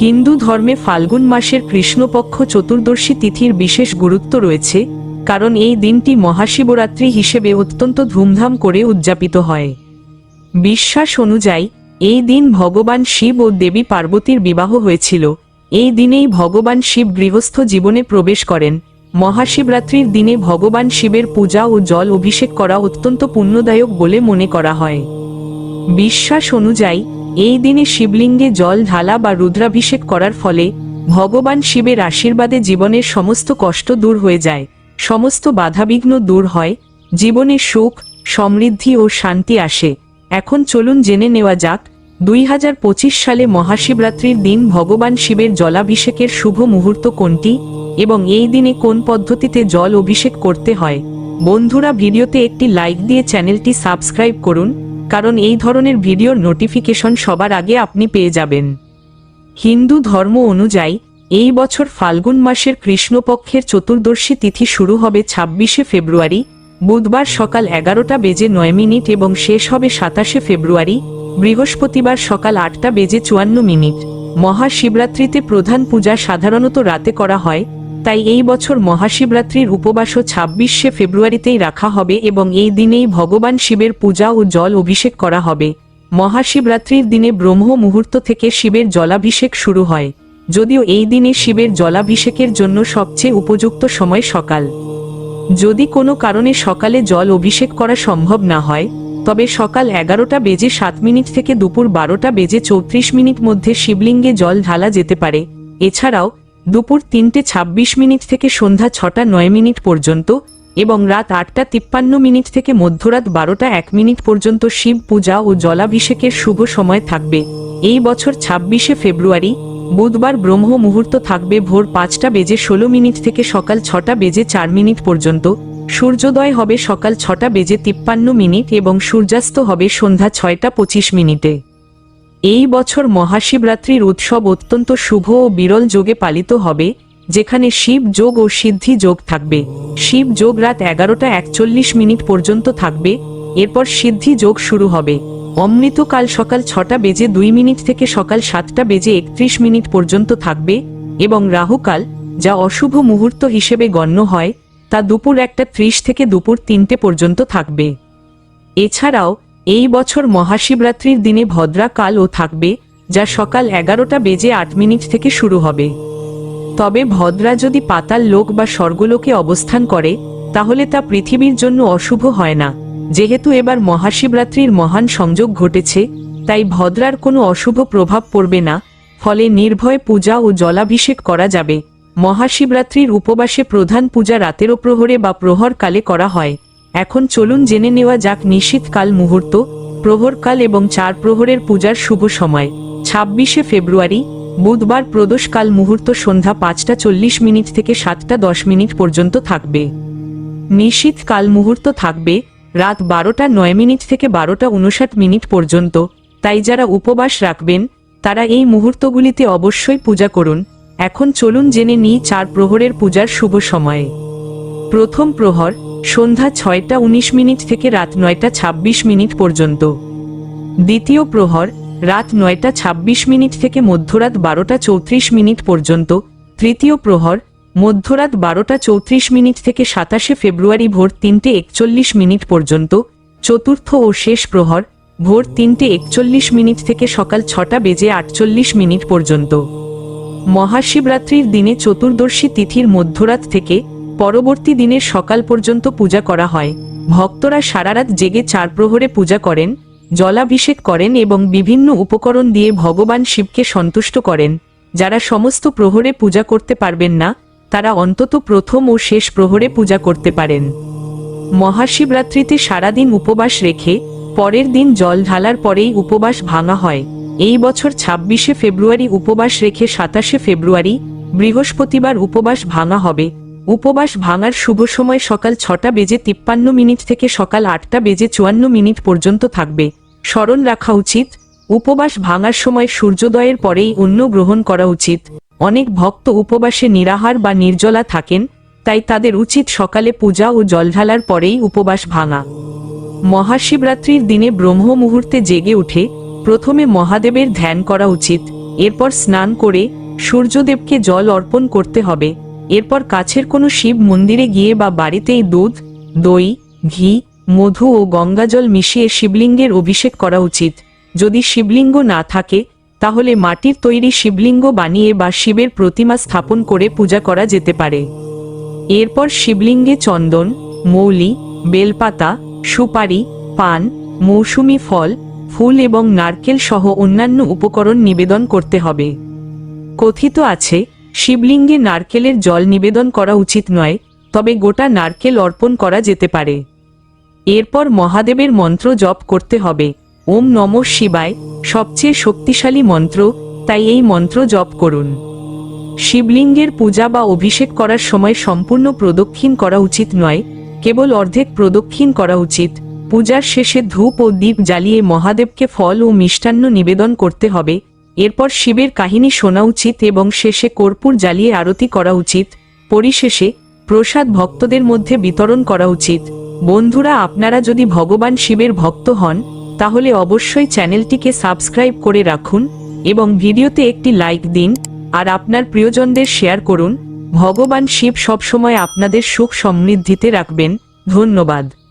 হিন্দু ধর্মে ফাল্গুন মাসের কৃষ্ণপক্ষ চতুর্দশী তিথির বিশেষ গুরুত্ব রয়েছে, কারণ এই দিনটি মহাশিবরাত্রি হিসেবে অত্যন্ত ধুমধাম করে উদযাপিত হয়। বিশ্বাস অনুযায়ী, এই দিন ভগবান শিব ও দেবী পার্বতীর বিবাহ হয়েছিল। এই দিনেই ভগবান শিব গৃহস্থ জীবনে প্রবেশ করেন মহাশিবরাত্রির দিনে ভগবান শিবের পূজা ও জল অভিষেক করা অত্যন্ত পুণ্যদায়ক বলে মনে করা হয়। বিশ্বাস অনুযায়ী, এই দিনে শিবলিঙ্গে জল, ঢালা বা রুদ্রাভিষেক করার ফলে ভগবান শিবের আশীর্বাদে জীবনের সমস্ত কষ্ট দূর হয়ে যায়, সমস্ত বাধাবিঘ্ন দূর হয়, জীবনে সুখ, সমৃদ্ধি ও শান্তি আসে। এখন চলুন জেনে নেওয়া যাক দুই হাজার পঁচিশ সালে মহাশিবরাত্রির দিন ভগবান শিবের জলাভিষেকের শুভ মুহূর্ত কোনটি এবং এই দিনে কোন পদ্ধতিতে জল অভিষেক করতে হয়? বন্ধুরা, ভিডিওতে একটি লাইক দিয়ে চ্যানেলটি সাবস্ক্রাইব করুন, কারণ এই ধরনের ভিডিওর নোটিফিকেশন সবার আগে আপনি পেয়ে যাবেন। হিন্দু ধর্ম অনুযায়ী, এই বছর ফাল্গুন মাসের কৃষ্ণপক্ষের চতুর্দশী তিথি শুরু হবে ছাব্বিশে ফেব্রুয়ারি, বুধবার সকাল এগারোটা বেজে নয় মিনিট এবং শেষ হবে সাতাশে ফেব্রুয়ারি বৃহস্পতিবার সকাল আটটা বেজে চুয়ান্ন মিনিট। মহাশিবরাত্রিতে প্রধান পূজা সাধারণত রাতে করা হয়, তাই এই বছর মহাশিবরাত্রির উপবাসও ছাব্বিশে ফেব্রুয়ারিতেই রাখা হবে এবং এই দিনেই ভগবান শিবের পূজা ও জল অভিষেক করা হবে। মহাশিবরাত্রির দিনে ব্রহ্ম মুহূর্ত থেকে শিবের জলাভিষেক শুরু হয়। যদিও এই দিনে শিবের জলাভিষেকের জন্য সবচেয়ে উপযুক্ত সময় সকাল। যদি কোনো কারণে সকালে জল অভিষেক করা সম্ভব না হয় তবে সকাল এগারোটা বেজে সাত মিনিট থেকে দুপুর বারোটা বেজে চৌত্রিশ মিনিট মধ্যে শিবলিঙ্গে জল ঢালা যেতে পারে। এছাড়াও, দুপুর তিনটে ২৬ মিনিট থেকে সন্ধ্যা ছটা নয় মিনিট পর্যন্ত এবং রাত আটটা তিপ্পান্ন মিনিট থেকে মধ্যরাত বারোটা এক মিনিট পর্যন্ত শিব পূজা ও জলাভিষেকের শুভ সময় থাকবে। এই বছর ছাব্বিশে ফেব্রুয়ারি, বুধবার ব্রহ্ম মুহূর্ত থাকবে ভোর পাঁচটা বেজে ষোলো মিনিট থেকে সকাল ছটা বেজে চার মিনিট পর্যন্ত। সূর্যোদয় হবে সকাল ছটা বেজে তিপ্পান্ন মিনিট এবং সূর্যাস্ত হবে সন্ধ্যা ছয়টা পঁচিশ মিনিটে। এই বছর মহাশিবরাত্রির উৎসব অত্যন্ত শুভ ও বিরল যোগে পালিত হবে, যেখানে শিব যোগ ও সিদ্ধি যোগ থাকবে। শিব যোগ রাত এগারোটা একচল্লিশ মিনিট পর্যন্ত থাকবে, এরপর সিদ্ধি যোগ শুরু হবে। অমৃতকাল সকাল ছটা বেজে দুই মিনিট থেকে সকাল সাতটা বেজে একত্রিশ মিনিট পর্যন্ত থাকবে এবং রাহুকাল, যা অশুভ মুহূর্ত হিসেবে গণ্য হয় তা দুপুর একটা ত্রিশ থেকে দুপুর তিনটে পর্যন্ত থাকবে। এছাড়াও, এই বছর মহাশিবরাত্রির দিনে ভদ্রাকালও থাকবে, যা সকাল এগারোটা বেজে আট মিনিট থেকে শুরু হবে। তবে ভদ্রা যদি পাতাল লোক বা স্বর্গলোকে অবস্থান করে, তাহলে তা পৃথিবীর জন্য অশুভ হয় না। যেহেতু এবার মহাশিবরাত্রির মহান সংযোগ ঘটেছে, তাই ভদ্রার কোনো অশুভ প্রভাব পড়বে না, ফলে নির্ভয় পূজা ও জলাভিষেক করা যাবে। মহাশিবরাত্রির উপবাসে প্রধান পূজা রাতেরও প্রহরে বা প্রহরকালে করা হয়। এখন চলুন জেনে নেওয়া যাক নিশীতকাল মুহূর্ত, প্রহরকাল এবং চার প্রহরের পূজার শুভ সময়। ছাব্বিশে ফেব্রুয়ারি, বুধবার প্রদোষকাল মুহূর্ত সন্ধ্যা পাঁচটা চল্লিশ মিনিট থেকে সাতটা দশ মিনিট পর্যন্ত থাকবে। নিশীতকাল মুহূর্ত থাকবে রাত বারোটা নয় মিনিট থেকে বারোটা উনষাট মিনিট পর্যন্ত। তাই যারা উপবাস রাখবেন, তারা এই মুহূর্তগুলিতে অবশ্যই পূজা করুন। এখন চলুন জেনে নিই চার প্রহরের পূজার শুভ সময়ে। প্রথম প্রহর, সন্ধ্যা ছয়টা উনিশ মিনিট থেকে রাত নয়টা ২৬ মিনিট পর্যন্ত। দ্বিতীয় প্রহর, রাত নয়টা ২৬ মিনিট থেকে মধ্যরাত বারোটা চৌত্রিশ মিনিট পর্যন্ত। তৃতীয় প্রহর, মধ্যরাত বারোটা চৌত্রিশ মিনিট থেকে সাতাশে ফেব্রুয়ারি ভোর তিনটে একচল্লিশ মিনিট পর্যন্ত। চতুর্থ ও শেষ প্রহর, ভোর তিনটে একচল্লিশ মিনিট থেকে সকাল ছটা বেজে আটচল্লিশ মিনিট পর্যন্ত। মহাশিবরাত্রির দিনে চতুর্দশী তিথির মধ্যরাত থেকে পরবর্তী দিনের সকাল পর্যন্ত পূজা করা হয়। ভক্তরা সারারাত জেগে চার প্রহরে পূজা করেন, জলাভিষেক করেন এবং বিভিন্ন উপকরণ দিয়ে ভগবান শিবকে সন্তুষ্ট করেন। যারা সমস্ত প্রহরে পূজা করতে পারবেন না, তারা অন্তত প্রথম ও শেষ প্রহরে পূজা করতে পারেন। মহাশিবরাত্রিতে সারাদিন উপবাস রেখে পরের দিন জল ঢালার পরেই উপবাস ভাঙা হয়। এই বছর ছাব্বিশে ফেব্রুয়ারি উপবাস রেখে সাতাশে ফেব্রুয়ারি বৃহস্পতিবার উপবাস ভাঙা হবে। উপবাস ভাঙার শুভ সময় সকাল ছটা বেজে তিপ্পান্ন মিনিট থেকে সকাল আটটা বেজে চুয়ান্ন মিনিট পর্যন্ত থাকবে। স্মরণ রাখা উচিত। উপবাস ভাঙার সময় সূর্যোদয়ের পরেই অন্য গ্রহণ করা উচিত। অনেক ভক্ত উপবাসে নিরাহার বা নির্জলা থাকেন, তাই তাদের উচিত সকালে পূজা ও জল ঢালার পরেই উপবাস ভাঙা। মহাশিবরাত্রির দিনে ব্রহ্ম মুহূর্তে জেগে উঠে প্রথমে মহাদেবের ধ্যান করা উচিত, এরপর স্নান করে সূর্যদেবকে জল অর্পণ করতে হবে, এরপর কাছের কোনো শিব মন্দিরে গিয়ে বা বাড়িতেই দুধ, দই, ঘি, মধু ও গঙ্গাজল মিশিয়ে শিবলিঙ্গের অভিষেক করা উচিত। যদি শিবলিঙ্গ না থাকে, তাহলে মাটির তৈরি শিবলিঙ্গ বানিয়ে বা শিবের প্রতিমা স্থাপন করে পূজা করা যেতে পারে। এরপর শিবলিঙ্গে চন্দন, মৌলি, বেলপাতা, সুপারি, পান, মৌসুমি ফল ফুল এবং নারকেল সহ অন্যান্য উপকরণ নিবেদন করতে হবে। কথিত আছে, শিবলিঙ্গে নারকেলের জল নিবেদন করা উচিত নয়, তবে গোটা নারকেল অর্পণ করা যেতে পারে। এরপর মহাদেবের মন্ত্র জপ করতে হবে। ওম নম শিবায়, সবচেয়ে শক্তিশালী মন্ত্র, তাই এই মন্ত্র জপ করুন। শিবলিঙ্গের পূজা বা অভিষেক করার সময় সম্পূর্ণ প্রদক্ষিণ করা উচিত নয়, কেবল অর্ধেক প্রদক্ষিণ করা উচিত। পূজার শেষে ধূপ ও দ্বীপ জ্বালিয়ে মহাদেবকে ফল ও মিষ্টান্ন নিবেদন করতে হবে। এরপর শিবের কাহিনী শোনা উচিত এবং শেষে কর্পূর জ্বালিয়ে আরতি করা উচিত। পরিশেষে প্রসাদ ভক্তদের মধ্যে বিতরণ করা উচিত। বন্ধুরা, আপনারা যদি ভগবান শিবের ভক্ত হন, তাহলে অবশ্যই চ্যানেলটিকে সাবস্ক্রাইব করে রাখুন এবং ভিডিওতে একটি লাইক দিন আর আপনার প্রিয়জনদের শেয়ার করুন। ভগবান শিব সবসময় আপনাদের সুখ সমৃদ্ধিতে রাখবেন। ধন্যবাদ।